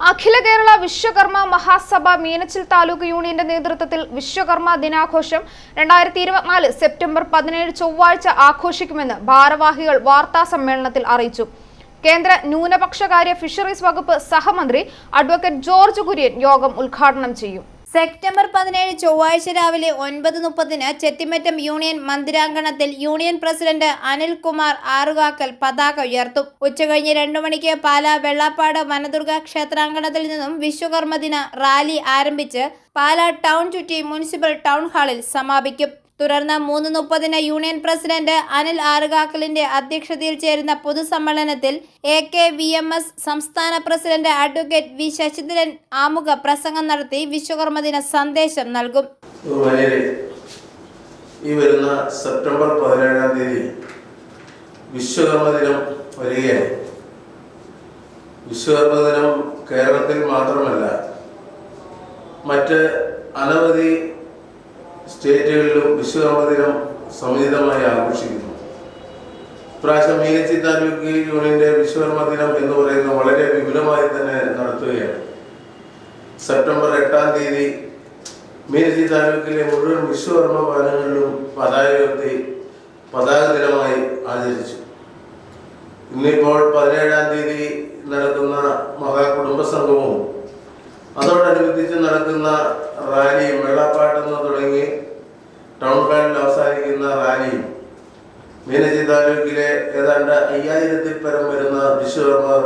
അഖില കേരള വിശ്വകർമ്മ മഹാസഭ മീനച്ചിൽ താലൂക്ക് യൂണിയന്റെ നേതൃത്വത്തിൽ വിശ്വകർമ്മ ദിനാഘോഷം രണ്ടായിരത്തി ഇരുപത്തിനാല് സെപ്റ്റംബർ പതിനേഴ് ചൊവ്വാഴ്ച ആഘോഷിക്കുമെന്ന് ഭാരവാഹികൾ വാർത്താ സമ്മേളനത്തിൽ അറിയിച്ചു. കേന്ദ്ര ന്യൂനപക്ഷകാര്യ ഫിഷറീസ് വകുപ്പ് സഹമന്ത്രി അഡ്വക്കേറ്റ് ജോർജ് കുര്യൻ യോഗം ഉദ്ഘാടനം ചെയ്യും. സെപ്റ്റംബർ പതിനേഴ് ചൊവ്വാഴ്ച രാവിലെ ഒൻപത് മുപ്പതിന് ചെത്തിമറ്റം യൂണിയൻ മന്ദിരാങ്കണത്തിൽ യൂണിയൻ പ്രസിഡന്റ് അനിൽകുമാർ ആറുകാക്കൽ പതാക ഉയർത്തും. ഉച്ചകഴിഞ്ഞ് രണ്ടു മണിക്ക് പാലാ വെള്ളാപ്പാട് വനദുർഗ ക്ഷേത്രാങ്കണത്തിൽ നിന്നും വിശ്വകർമ്മ ദിന റാലി ആരംഭിച്ച് പാലാ ടൗൺ ചുറ്റി മുനിസിപ്പൽ ടൗൺ ഹാളിൽ സമാപിക്കും. തുടർന്ന് മൂന്ന് മുപ്പതിന് യൂണിയൻ പ്രസിഡന്റ് അനിൽ ആറുകാക്കലിന്റെ അധ്യക്ഷതയിൽ ചേരുന്ന പൊതുസമ്മേളനത്തിൽ A K V M S സംസ്ഥാന പ്രസിഡന്റ് അഡ്വക്കേറ്റ് വി ശശിധരൻ ആമുഖ പ്രസംഗം നടത്തി വിശ്വകർമ്മ ദിന സന്ദേശം നൽകും. ഈ വരുന്ന സെപ്റ്റംബർ പതിനേഴാം തീയതി വിശ്വകർമ്മ ദിനം വരികയാണ്. വിശ്വകർമ്മ ദിനം കേരളത്തിൽ മാത്രമല്ല മറ്റ് അനവധി സ്റ്റേറ്റുകളിലും വിശ്വകർമ്മ ദിനം സമുചിതമായി ആഘോഷിക്കുന്നു. ഇപ്രാവശ്യം മീനച്ചി താലൂക്ക് യൂണിയന്റെ വിശ്വകർമ്മ ദിനം എന്ന് പറയുന്നത് വളരെ വിപുലമായി തന്നെ നടത്തുകയാണ്. സെപ്റ്റംബർ എട്ടാം തീയതി മീനച്ചി താലൂക്കിലെ മുഴുവൻ വിശ്വകർമ്മ ഭവനങ്ങളിലും പതാക ഉയർത്തി പതാക ദിനമായി ആചരിച്ചു. ഇന്നിപ്പോൾ പതിനേഴാം തീയതി നടക്കുന്ന മഹാകുടുംബ സംഗമവും അതോടനുബന്ധിച്ച് നടക്കുന്ന റാലിയും തുടങ്ങി ടൗൺ ഹാളിൽ അവസാനിക്കുന്ന റാലിയും മീനച്ചി താലൂക്കിലെ ഏതാണ്ട് അയ്യായിരത്തിൽ പരം വരുന്ന വിശ്വകർമ്മർ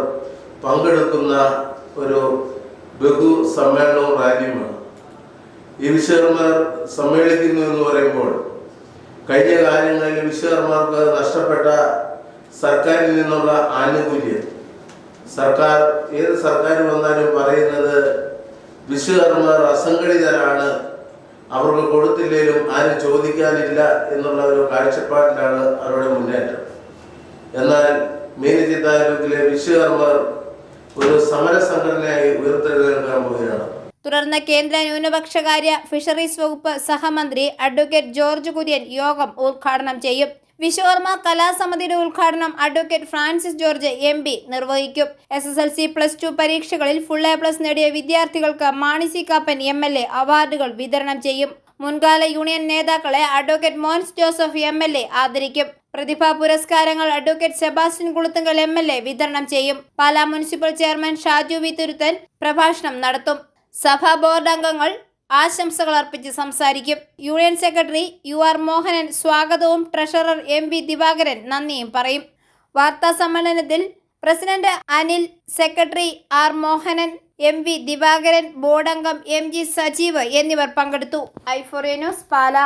പങ്കെടുക്കുന്ന ഒരു ബഹു സമ്മേളനവും റാലിയുമാണ്. ഈ വിശ്വകർമ്മർ സമ്മേളിക്കുന്നു എന്ന് പറയുമ്പോൾ കഴിഞ്ഞ കാലങ്ങളിൽ വിശ്വകർമ്മർക്ക് നഷ്ടപ്പെട്ട സർക്കാരിൽ നിന്നുള്ള ആനുകൂല്യം. സർക്കാർ ഏത് സർക്കാർ വന്നാലും പറയുന്നത് വിശ്വകർമ്മർ അസംഘടിതരാണ് അവർക്ക് കൊടുത്തില്ലേലും ആരും ചോദിക്കാനില്ല എന്നുള്ള ഒരു കാഴ്ചപ്പാടിലാണ് അവരുടെ മുന്നേറ്റം. എന്നാൽ മീനച്ചി താലൂക്കിലെ വിശ്വകർമ്മർ ഒരു സമര സംഘടനയായി ഉയർത്തെഴുന്നേൽക്കാൻ പോവുകയാണ്. തുടർന്ന് കേന്ദ്ര ന്യൂനപക്ഷകാര്യ ഫിഷറീസ് വകുപ്പ് സഹമന്ത്രി അഡ്വക്കേറ്റ് ജോർജ് കുര്യൻ യോഗം ഉദ്ഘാടനം ചെയ്യും. വിശ്വകർമ്മ കലാസമിതിയുടെ ഉദ്ഘാടനം advocate Francis George M P നിർവഹിക്കും. S S L C plus two പരീക്ഷകളിൽ ഫുൾ എ പ്ലസ് നേടിയ വിദ്യാർത്ഥികൾക്ക് Mani C Kappan M L A അവാർഡുകൾ വിതരണം ചെയ്യും. മുൻകാല യൂണിയൻ നേതാക്കളെ advocate Mons Joseph M L A ആദരിക്കും. പ്രതിഭാ പുരസ്കാരങ്ങൾ advocate Sebastian Kuluthunkal M L A വിതരണം ചെയ്യും. Pala municipal chairman Shaju V. Thuruthan പ്രഭാഷണം നടത്തും. സഭാ ബോർഡ് അംഗങ്ങൾ ആശംസകൾ അർപ്പിച്ച് സംസാരിക്കും. Union secretary U R Mohanan സ്വാഗതവും ട്രഷറർ എം വി ദിവാകരൻ നന്ദിയും പറയും. വാർത്താ സമ്മേളനത്തിൽ president Anil secretary R Mohanan M V Divakaran ബോർഡംഗം M G Sajeev എന്നിവർ പങ്കെടുത്തു. ഐഫോറിയ ന്യൂസ് പാല.